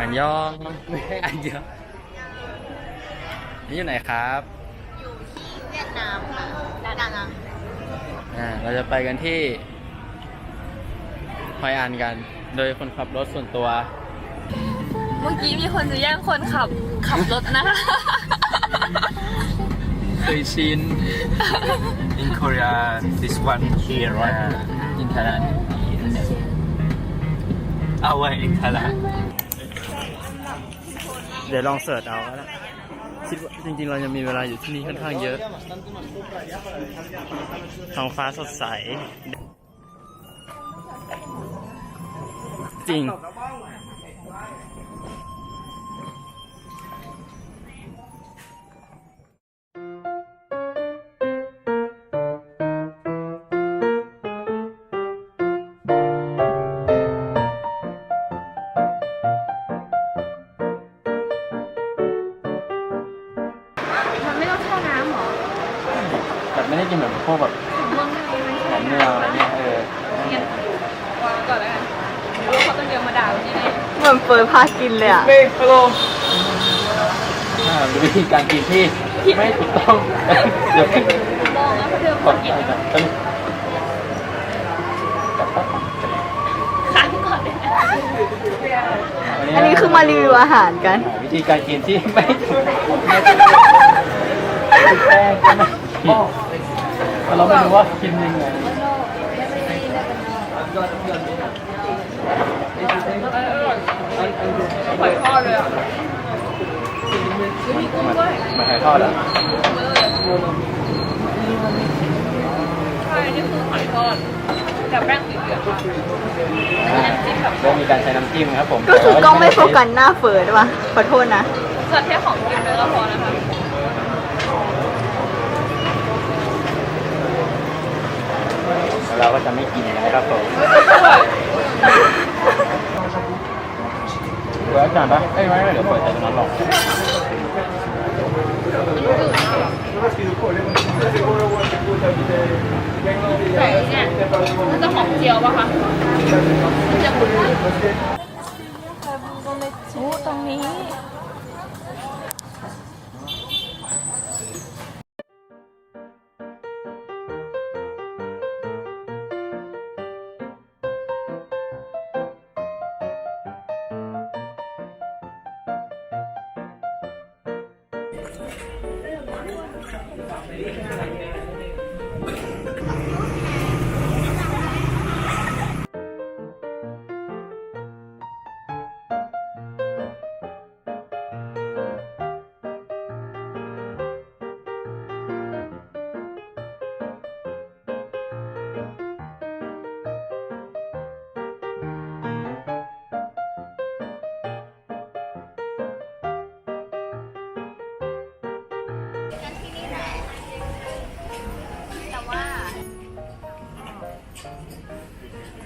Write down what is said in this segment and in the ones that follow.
อันยองอันยองนี่อยู่ไหนครับอยู่ที่เวียดนามค่ะดานังอ่าเราจะไปกันที่ฮอยอันกัน โดยคนขับรถส่วนตัว เมื่อกี้มีคนจะแย่งคนขับขับรถนะคะเคยชิน In Korea, this one here, right? อินทรัน Our in Thailand. เดี๋ยวลองเสิร์ชเอาก็ได้คิดว่าจริงๆ เรายังมีเวลาอยู่ที่นี่ค่อนข้างเยอะ ท้องฟ้าสดใส จริง เลยอะอ่าเป็นวิธีการกินที่ไม่ถูกต้อง เดี๋ยวลองแล้วเขาเดินขมาอกินกินค้างก่อนเลยนะอันนี้คือมารีวิวอาหารกัน วิธีการกินที่ไม่ถูกไม่ถูกแป้งใช่ไหมแต่เราไม่รู้ว่ากินยังไง หอยทอดเลยอะมีกุ้งด้วยมาถ่ายทอดอะใช่นี่คือหอยทอดแต่แป้งสีเหลืองค่ะน้ำจิ้มแบบก็มีการใช้น้ำจิ้มครับผมก็คือกล้องไม่โฟกัสหน้าเฟิร์สว่ะขอโทษนะจัดแค่ของกินไปก็พอนะคะเราก็จะไม่กินนะครับผม เปิดอาจารย์ปะเอ้ยไม่ไม่เดี๋ยวเปิดแต่ตรงนั้นหรอกแต่เนี่ยมันจะหอมเจียวปะคะมันจะหมุ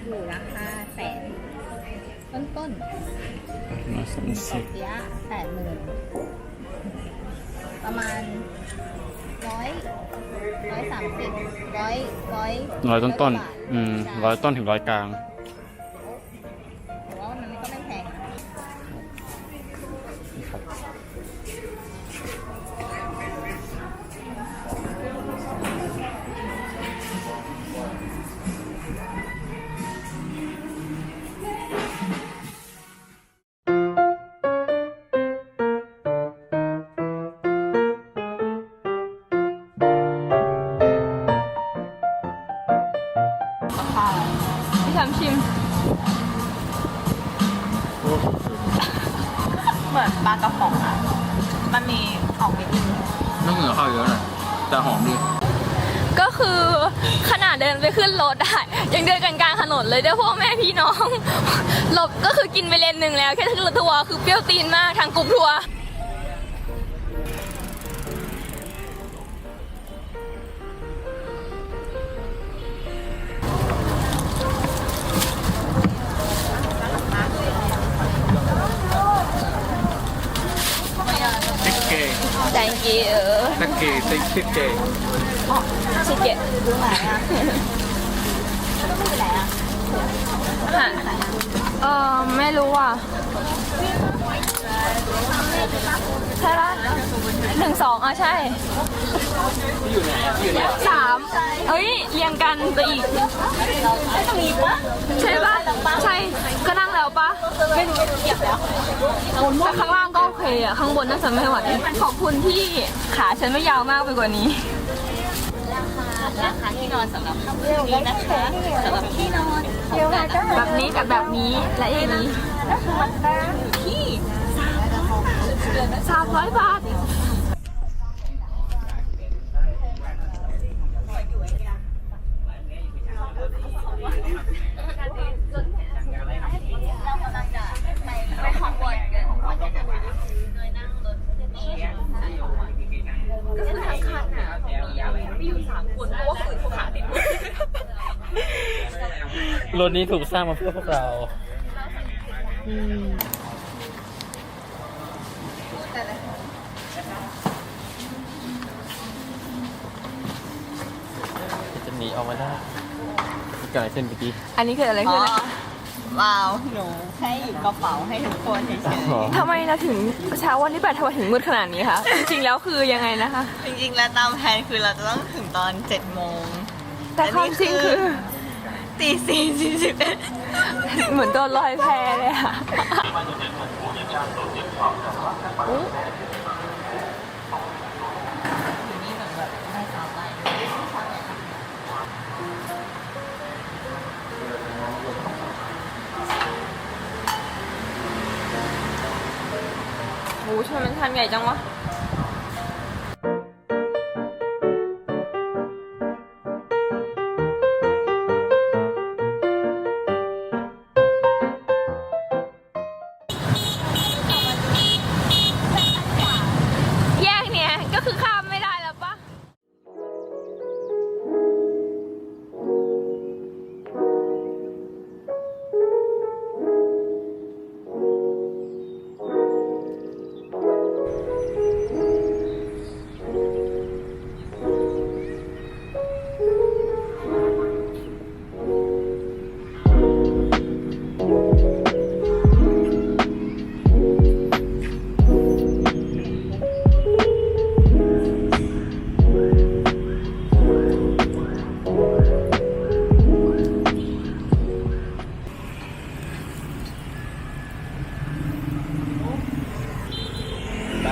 อยู่ราคาแสนต้นต้นมาสามสิบเสียแปดหมื่นประมาณร้อยร้อยสามสิบร้อยร้อยร้อยต้นต้นบาทๆอืมใช่ร้อยต้นถึงร้อยกลาง รถได้ยังเดินกันกลางถนนเลยด้วยพ่อแม่พี่น้องหลบก็คือกินไปเลนหนึ่งแล้ว แค่ขึ้นรถทัวร์คือเปรี้ยวตีนมากทางกลุ่มทัวร์ติ๊กเกย์ thank you ติ๊กเกย์ติ๊กเกย์ชิเกะดูไหนอะแล้วต้องไปไหนอะค่ะเออไม่รู้อะใช่ปะหนึ่งสองอะใช่อยู่ไหนอะอยู่เนี่ยสามเอ้ยเรียงกันไปอีก ใช่ปะใช่ ก็นั่งแล้วปะไม่รู้เหยียบแล้วแต่ข้างล่างก็โอเคอะ ข้างบนน่าจะไม่ไหวขอบคุณที่ขาฉันไม่ยาวมากไปกว่านี้ ราคาที่นอนสำหรับคืนนี้นะคะสำหรับที่นอนของแต่ละแบบนี้กับแบบนี้และอย่างนี้ที่สามร้อยบาท เรากำลังจะไปไปของบนกันของบนจะจะมาโดยนั่งรถนี้ก็คือทางคันอะมีอยู่สามคนเพราะว่าฝืนขาติด รถนี้ถูกสร้างมาเพื่อพวกเราจะหนีออกมาได้เกิดอะไรขึ้นเมื่อกี้อันนี้เกิดอะไรขึ้นนะคะว้าว หนูให้หยิบกระเป๋าให้ทุกคนเฉยทำไมเราถึงเช้าวันที่แปดทำไมถึงมืดขนาดนี้คะ จริงๆแล้วคือยังไงนะคะ ๆจริงๆ แล้วตามแผนคือเราจะต้องถึงตอน7จ็ดโมงแต่ความจริงคือ ตีสี่สี่สิบเอ็ดเหมือนโดนลอยแพเลยค่ะโอ้ชนมันทันใหญ่จังวะ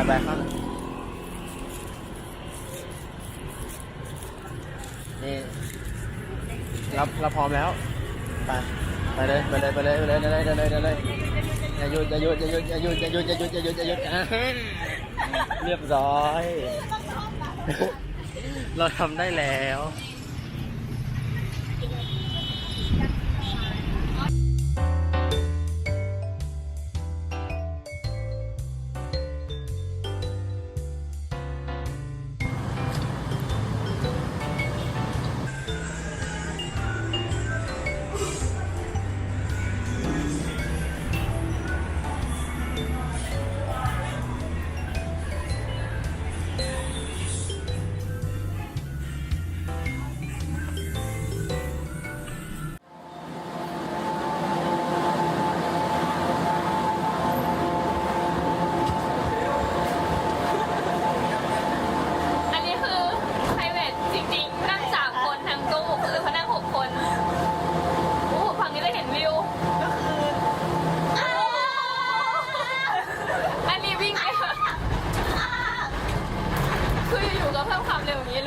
บายบายครับนี่เราเราพร้อมแล้ว ไป ไปเลย ไปเลย ไปเลย ไปเลย ไปเลย ไปเลยไปเลยอย่าหยุดอย่าหยุดอย่าหยุดอย่าหยุดอย่าหยุดอย่าหยุดอย่าหยุดอย่าหยุดเรียบร้อย เราทำได้แล้ว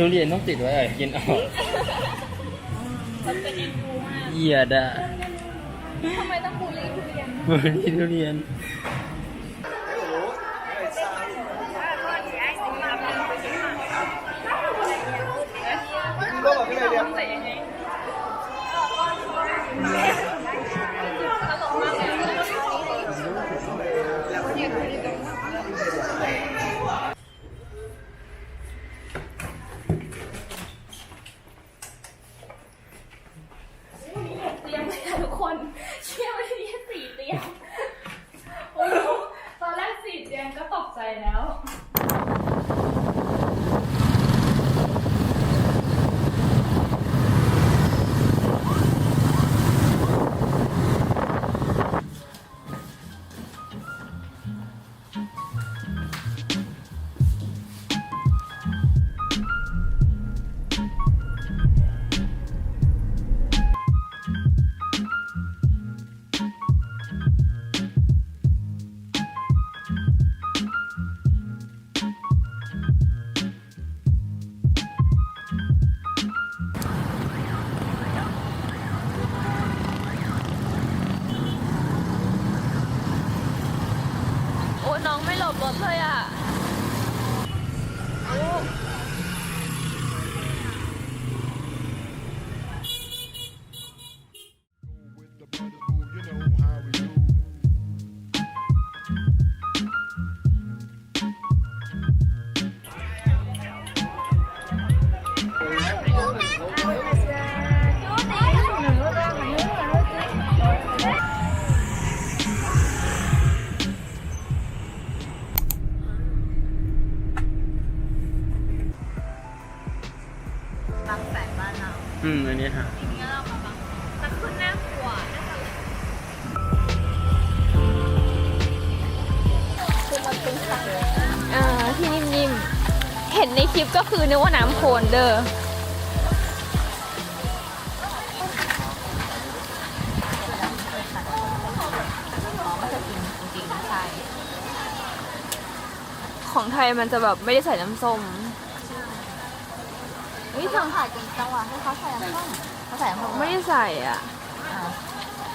ทุเรียนต้องติดไว้เออกินออกเหยียดอะทำไมต้องบูลลี่ทุเรียนวันนี้ทุเรียนเต กว่าน้ำโคลนเด้อจริงๆใช่ของไทยมันจะแบบไม่ได้ใส่น้ำส้มนี่ทางถ่ายจริงจังหวะให้เขาใส่น้ำส้มเขาใส่น้ำส้มไม่ได้ใส่อะ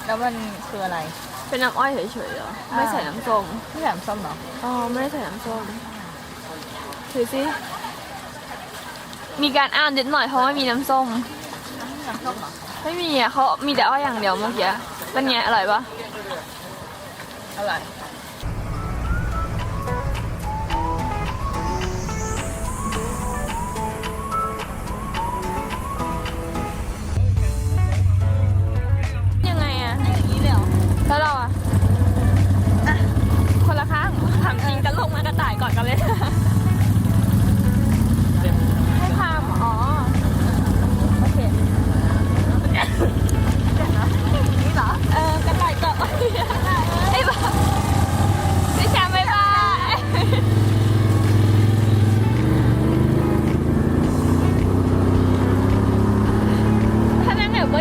แล้วมันคืออะไร เป็นน้ำอ้อยเฉยๆเหรอ ไม่ใส่น้ำส้ม ไม่ใส่น้ำส้มเหรอ อ๋อ ไม่ได้ใส่น้ำส้มถือสิ มีการอ้างนิดหน่อยเพราะไม่มีน้ำส้ม ไม่มีอะเขามีแต่อ้อยอย่างเดียวเมื่อกี้เป็นไงอร่อยปะอร่อย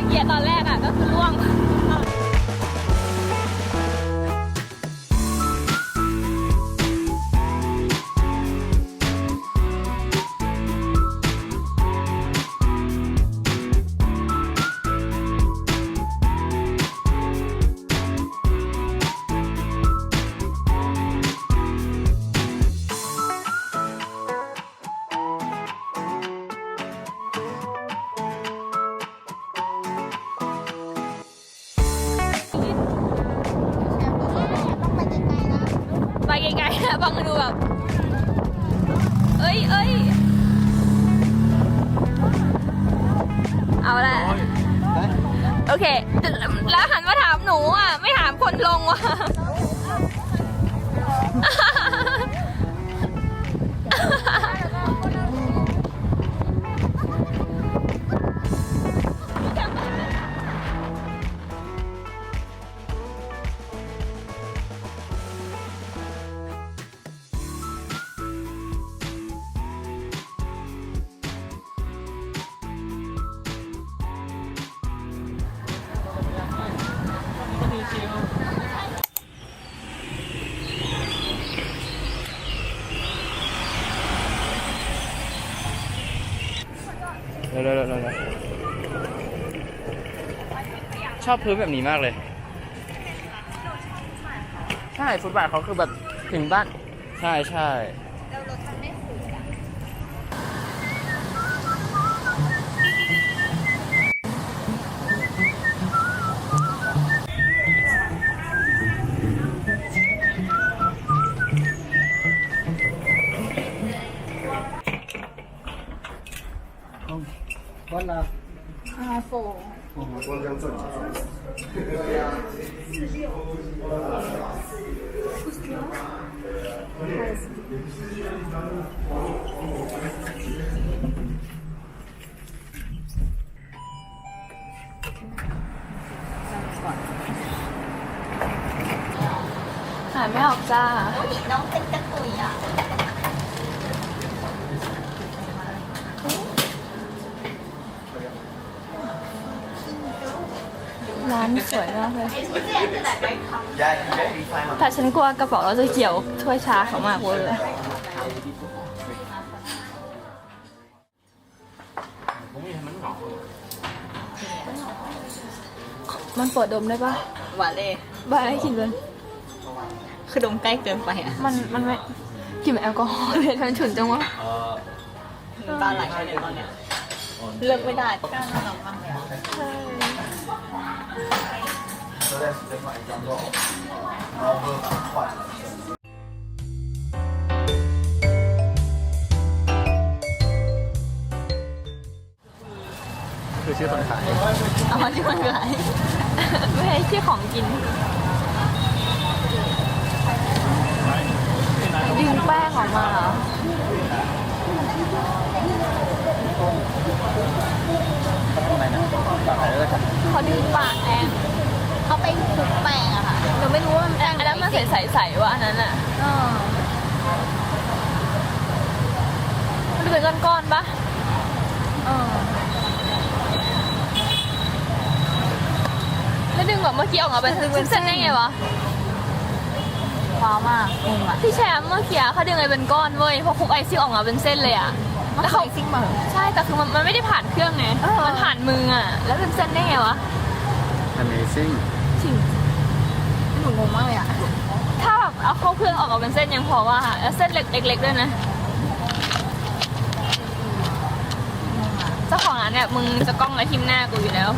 เมื่อกี้ตอนแรกอะก็คือล่วง อเค แล้วหันมาถามหนูอะ ไม่ถามคนลงว่ะ ชอบพื้นแบบนี้มากเลย ใช่ฟุตบาทเขาคือแบบถึงบ้าน ใช่ใช่หายไม่ออ กจ้าน้องเป็นกระตุยอะ ร้าน สวยมากเลย แต่ฉันกลัวกระเป๋าเราจะเกี่ยวถ้วยชาเขามากเวอร์มันเปิดดมได้ปะหวานเลยบ้าให้กินเลยคือดมใกล้เกินไปอะมันมันไม่กลิ่นแอลกอฮอล์เลยมันฉุนจังวะตาไหลเลยตอนเนี้ยเลิกไม่ได้ กล้าทำมากเลยคือชื่อคนขายอามาที่มันขายไม่ใช่ที่อของกินดึงแป้งออกมาเหรอ อะไรนะฝากขายแล้วกันเขาดึงปากแองเขาไปคลุกแป้งอะค่ะหนูไม่รู้ว่ามันแป้งอันนั้นมันใสๆใสว่าอันนั้นอะมันเป็นก้อนๆปะแล้วดึงแบบเมื่อกี้ออกมาเป็นเส้นๆได้ไงวะฟ้ามากงงอะพี่แชมป์เมื่อกี้เขาดึงไอ้เป็นก้อนเว้ยพอคลุกไอซิ่งออกมาเป็นเส้นเลยอะ แล้วเขาซิ่งมาเหรอใช่แต่คือมันมันไม่ได้ผ่านเครื่องไงเออมันผ่านมืออะแล้วเป็นเส้นได้ไงวะ Amazing หนูงงมากเลยอะถ้าแบบเอาเข้าเครื่องออกมาเป็นเส้นยังพอว่าแล้วเส้นเล็กๆด้วยนะเจ้าของร้านเนี่ยมึงจะกล้องและทิมหน้ากูอยู่แล้ว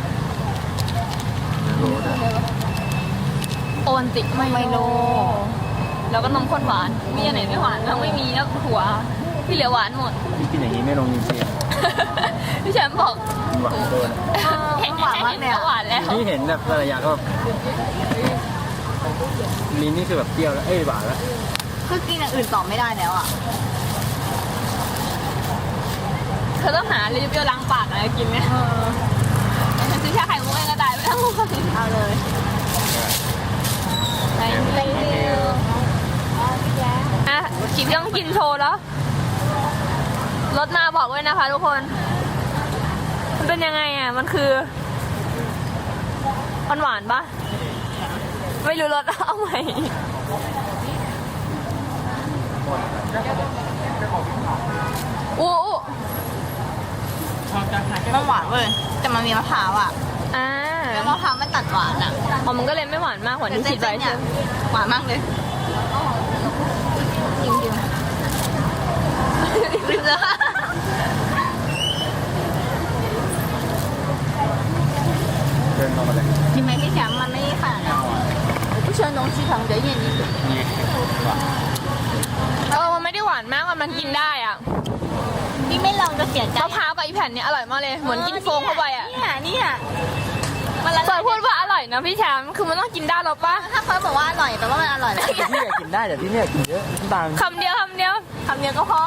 โอนติไมไมโลแล้วก็นมข้นหวานมีอันไหนไม่หวานแล้วไม่มีแล้วหัว ที่เหลือหวานหมด พี่กินอย่างนี้ไม่ลงจริงพี่แชมป์บอกๆหวานเกินเห็นหวานมากเลยหวานแล้ว นี่เห็นแบบแต่ละอย่างก็แบบลิ้นนี่คือแบบเปรี้ยวแล้ว เอ้ยหวานแล้วคือกินอย่างอื่นต่อไม่ได้แล้วอะเธอต้องหาลิปเปรี้ยวล้างปากอะไรกินไหมฉันซื้อชาไข่มุกเองก็ได้ไม่ต้องห่วงเอาเลยไปไปอะกินต้องกินโชว์แล้ว รถมาบอกไว้นะคะทุกคน มันเป็นยังไงอะ มันคือมันหวานปะไม่รู้รสเอาใหม่อู้อู้มันหวานเว้ยแต่มันมีมะพร้าวอะอ่าแล้วมะพร้าวมันตัดหวานอะอ๋อมันก็เลยไม่หวานมากกว่าที่คิดไว้เนี่ใช่ยไหมหวานมากเลยจริงจริงๆลืมแล้ว เดินเข้ามาเลย 你没给钱吗？没饭了。不喜欢东西糖的眼睛。 นี่หวาน เออมันไม่ได้หวานมากมันกินได้อ่ะ 你ไม่ลองจะเสียใจ มะพร้าวกับอีแผ่นเนี้ยอร่อยมากเลย เหมือนกินโฟมเข้าไปอ่ะ เนี่ยเนี่ยมันละ เฟิร์นพูดว่าอร่อยนะพี่แชมป์คือมันต้องกินได้หรอปะ ถ้าเฟิร์สบอกว่าอร่อยแปลว่ามันอร่อยแล้ว พี่อยากกินได้แต่พี่ไม่อยากกินเยอะน้ำตาล คำเดียวคำเดียว คำเดียวก็พอ